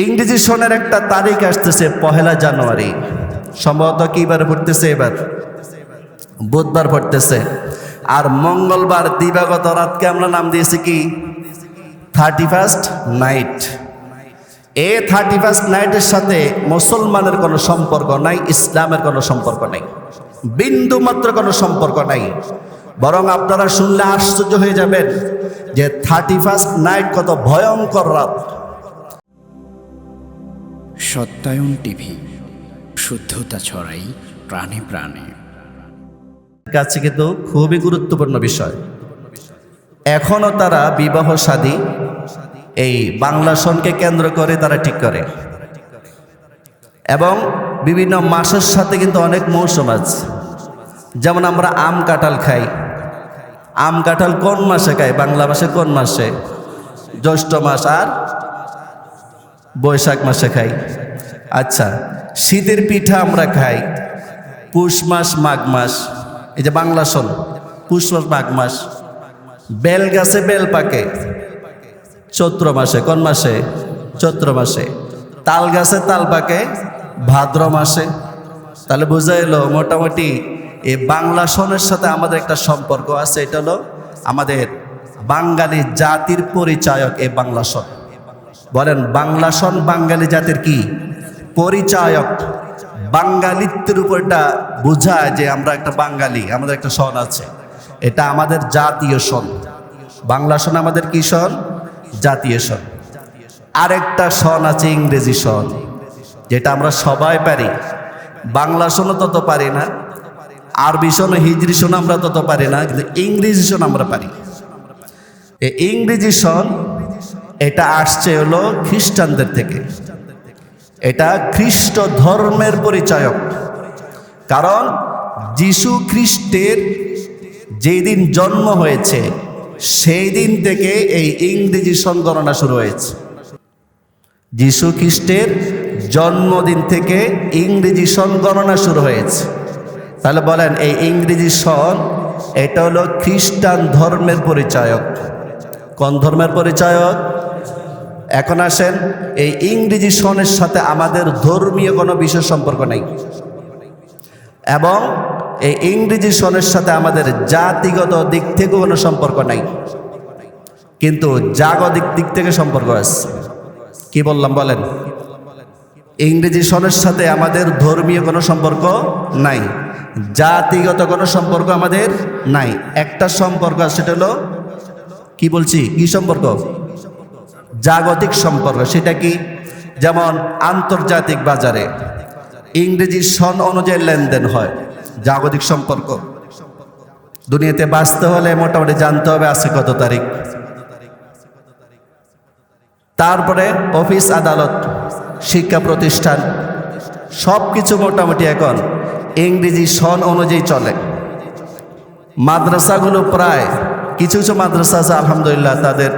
ইংরেজি সনের একটা তারিখ আসতেছে পহেলা জানুয়ারি। সম্ভবত কিবার পড়তেছে এবার? বুধবার পড়তেছে। আর মঙ্গলবার দিবাগত রাতকে আমরা নাম দিয়েছি কি? Thirty first night. এ থার্টি ফার্স্ট নাইটের সাথে মুসলমানের কোনো সম্পর্ক নাই, ইসলামের কোনো সম্পর্ক নাই বিন্দু মাত্র কোনো সম্পর্ক নাই। বরং আপনারা শুনলে আশ্চর্য হয়ে যাবেন যে থার্টি ফার্স্ট নাইট কত ভয়ঙ্কর রাত। সত্যায়ন টিভি, শুদ্ধতা ছড়াই প্রাণে প্রাণে। কাছে কিন্তু খুবই গুরুত্বপূর্ণ বিষয়। এখনও তারা বিবাহ শাদী এই বাংলা সনকে কেন্দ্র করে তারা ঠিক করে। এবং বিভিন্ন মাসের সাথে কিন্তু অনেক মৌসুম আছে। যেমন আমরা আম কাঁঠাল খাই। আম কাঁঠাল কোন মাসে খাই? বাংলা মাসে কোন মাসে? জ্যৈষ্ঠ মাস আর বৈশাখ মাসে খাই। আচ্ছা শীতের পিঠা আমরা খাই। পুষ মাস, মাঘ মাস। এই যে বাংলা শোন পুষ মাস, মাঘ মাস। বেল গাছে বেল পাকে। চৈত্র মাসে, কোন মাসে? চৈত্র মাসে। তাল গাছে তাল পাকে, ভাদ্র মাসে। তাহলে বোঝা এলো, মোটামুটি এই বাংলা সনের সাথে আমাদের একটা সম্পর্ক আছে, এটা হলো আমাদের বাঙালি জাতির পরিচায়ক এই বাংলা সন বলেন, বাংলা সন বাঙালি জাতির কি? পরিচায়ক। বাঙালিত্বের উপরটা বোঝায় যে আমরা একটা বাঙালি, আমাদের একটা সন আছে। এটা আমাদের জাতীয় সন বাংলা সন আমাদের কি সন জাতীয় সন আরেকটা সন আছে ইংরেজি সন যেটা আমরা সবাই পারি। বাংলা সনও তত পারি না, আরবি সন হিজরি সন আমরা তত পারি না, কিন্তু ইংরেজি সন আমরা পারি। ইংরেজি সন এটা আসছে হলো খ্রিস্টানদের থেকে। এটা খ্রিস্ট ধর্মের পরিচায়ক। কারণ যিশু খ্রিস্টের যেই দিন জন্ম হয়েছে সেই দিন থেকে এই ইংরেজি সন গণনা শুরু হয়েছে। যিশু খ্রিস্টের জন্মদিন থেকে ইংরেজি গণনা শুরু হয়েছে। তাহলে বলেন, এই ইংরেজি সন, এটা হলো খ্রিস্টান ধর্মের পরিচায়ক। কোন ধর্মের পরিচায়ক? এখন আসেন, এই ইংরেজি সনের সাথে আমাদের ধর্মীয় কোনো বিশেষ সম্পর্ক নেই। এবং এই ইংরেজি সনের সাথে আমাদের জাতিগত দিক থেকেও কোনো সম্পর্ক নাই। কিন্তু জাগতিক দিক থেকে সম্পর্ক আছে। কি বললাম বলেন? ইংরেজি সনের সাথে আমাদের ধর্মীয় কোনো সম্পর্ক নাই। জাতিগত কোনো সম্পর্ক আমাদের নাই। একটা সম্পর্ক আছে, সেটা হলো, কি বলছি? কি সম্পর্ক? জাগতিক সম্পর্ক, সেটা কি? যেমন আন্তর্জাতিক বাজারে ইংরেজি সন অনুযায়ী লেনদেন হয়, জাগতিক সম্পর্ক। দুনিয়াতে বাঁচতে হলে মোটামুটি জানতে হবে আজকে কত তারিখ। তারপরে অফিস আদালত, শিক্ষা প্রতিষ্ঠান সব কিছু মোটামুটি এখন ইংরেজি সন অনুযায়ী চলে। মাদ্রাসাগুলো প্রায়, কিছু কিছু মাদ্রাসা আছে, আলহামদুলিল্লাহ, তাদের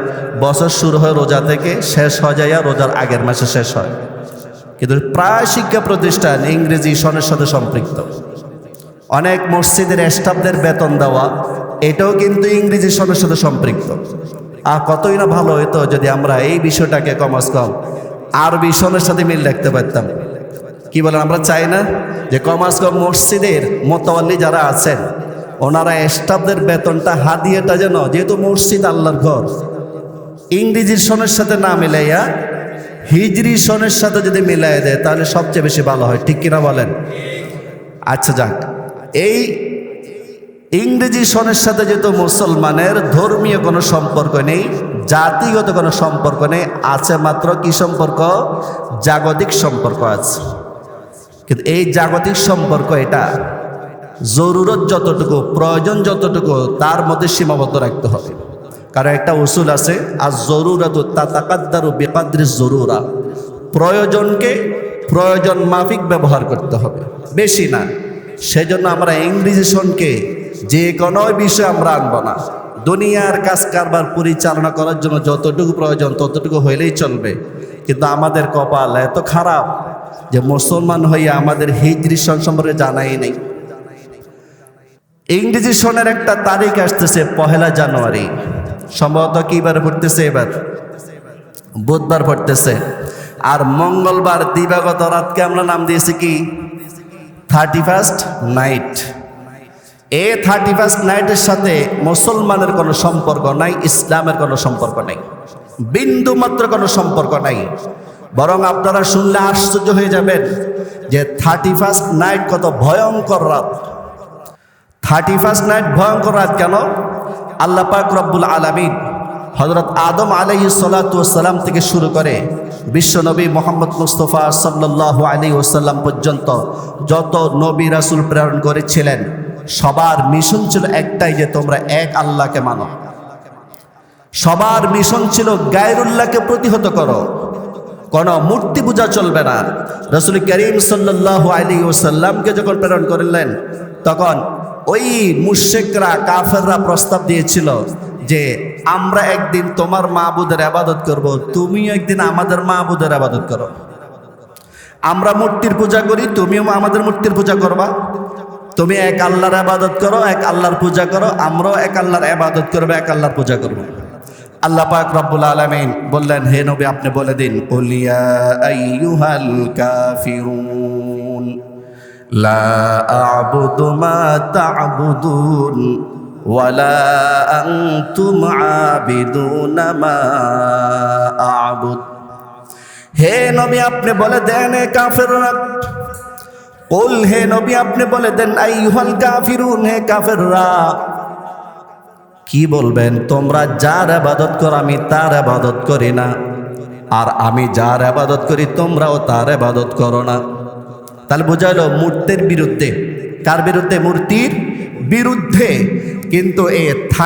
বছর শুরু হয় রোজা থেকে, শেষ হয়ে যায় রোজার আগের মাসে শেষ হয়। কিন্তু প্রায় শিক্ষা প্রতিষ্ঠান ইংরেজি সনের সাথে সম্পৃক্ত। অনেক মসজিদের স্টাফদের বেতন দেওয়া, এটাও কিন্তু ইংরেজি সনের সাথে সম্পৃক্ত। আর কতই না ভালো হতো যদি আমরা এই বিষয়টাকে কমাস কম আরবি সনের সাথে মিল রাখতে পারতাম। কি বলেন, আমরা চাই না যে কমাস কম মসজিদের মোতাল্লি যারা আছেন, ওনারা স্টাফদের বেতনটা হাদিয়েটা যেন, যেহেতু মসজিদ আল্লাহর ঘর ইংরেজি সনের সাথে না মিলাইয়া হিজরি সনের সাথে যদি মিলাই দেয়, তাহলে সবচেয়ে বেশি ভালো হয়। ঠিক কিনা বলেন? আচ্ছা যাক। এই ইংরেজি সনের সাথে যেহেতু মুসলমানের ধর্মীয় কোনো সম্পর্ক নেই, জাতিগত কোনো সম্পর্ক নেই, আছে মাত্র কি সম্পর্ক? জাগতিক সম্পর্ক আছে। কিন্তু এই জাগতিক সম্পর্ক এটা জরুরত যতটুকু, প্রয়োজন যতটুকু, তার মধ্যে সীমাবদ্ধ রাখতে হবে। কারণ একটা উসুল আছে আর জরুরাত তাকাদ্দারু বেকাদ্রি জরুরা। প্রয়োজনকে প্রয়োজন মাফিক ব্যবহার করতে হবে, বেশি না। সেজন্য আমরা ইংরেজি সনকে যে কোনো বিষয় আমরা আনব না। দুনিয়ার কাজ কারবার পরিচালনা করার জন্য যতটুকু প্রয়োজন ততটুকু হইলেই চলবে। কিন্তু আমাদের কপাল এত খারাপ যে মুসলমান হয়ে আমাদের হিজরি সন সম্পর্কে জানাই নেই। ইংরেজি সনের একটা তারিখ আসতেছে পহেলা জানুয়ারি। সম্ভবত কিবার পড়তেছে এবার? বুধবার পড়তেছে। আর মঙ্গলবার দিবাগত রাতকে আমরা নাম দিয়েছি কি? Thirty first night. এ থার্টি ফার্স্ট নাইটের সাথে মুসলমানের কোনো সম্পর্ক নাই, ইসলামের কোনো সম্পর্ক নাই, বিন্দু মাত্র কোনো সম্পর্ক নাই। বরং আপনারা শুনলে আশ্চর্য হয়ে যাবেন যে থার্টি ফার্স্ট নাইট কত ভয়ঙ্কর রাত। থার্টি ফার্স্ট নাইট ভয়ঙ্কর রাত কেন? আল্লাহ পাক রব্বুল আলমিন হজরত আদম আলহি সালাম থেকে শুরু করে বিশ্বনবী মোহাম্মদ মুস্তফা সাল্লাহ আলী ওসাল্লাম পর্যন্ত যত নবী রাসুল প্রেরণ করেছিলেন, সবার মিশন ছিল একটাই যে তোমরা এক আল্লাহকে মানো। সবার মিশন ছিল গায়রুল্লাহকে প্রতিহত করো। কোন মূর্তি পূজা চলবে না। রসুল করিম সাল্লাহ আলী ওসাল্লামকে যখন প্রেরণ করলেন, তখন ওই মুশেকরা কাফেররা প্রস্তাব দিয়েছিল যে, আমরা একদিন তোমার মাহবুদের আবাদত করব, তুমিও একদিন আমাদের মাহবুদের আবাদত করো। আমরা মূর্তির পূজা করি, তুমিও আমাদের মূর্তির পূজা করবা। তুমি এক আল্লাহর আবাদত করো, এক আল্লাহর পূজা করো, আমরাও এক আল্লাহর আবাদত করব, এক আল্লাহর পূজা করব। আল্লাহ পাক রব্বুল আলামিন বললেন, হে নবী, আপনি বলে দিন কুলিয়া আইয়ুহাল কাফিরুন, লা আ'বুদু মা তা'বুদুন ওয়ালা আনতুম আবিদুনা মা আ'বুদ। হে নবী, আপনি বলে দেন কাফেররা, কুল হে নবী, আপনি বলে দেন, আইয়ুহাল কাফিরুন, হে কাফেররা কি বলবেন? তোমরা যার আবাদত করো, আমি তার আবাদত করি না। আর আমি যার আবাদত করি, তোমরাও তার আবাদত করো না। তাহলে বোঝাইলো মূর্তির বিরুদ্ধে। কার বিরুদ্ধে? মূর্তির বিরুদ্ধে। কিন্তু এ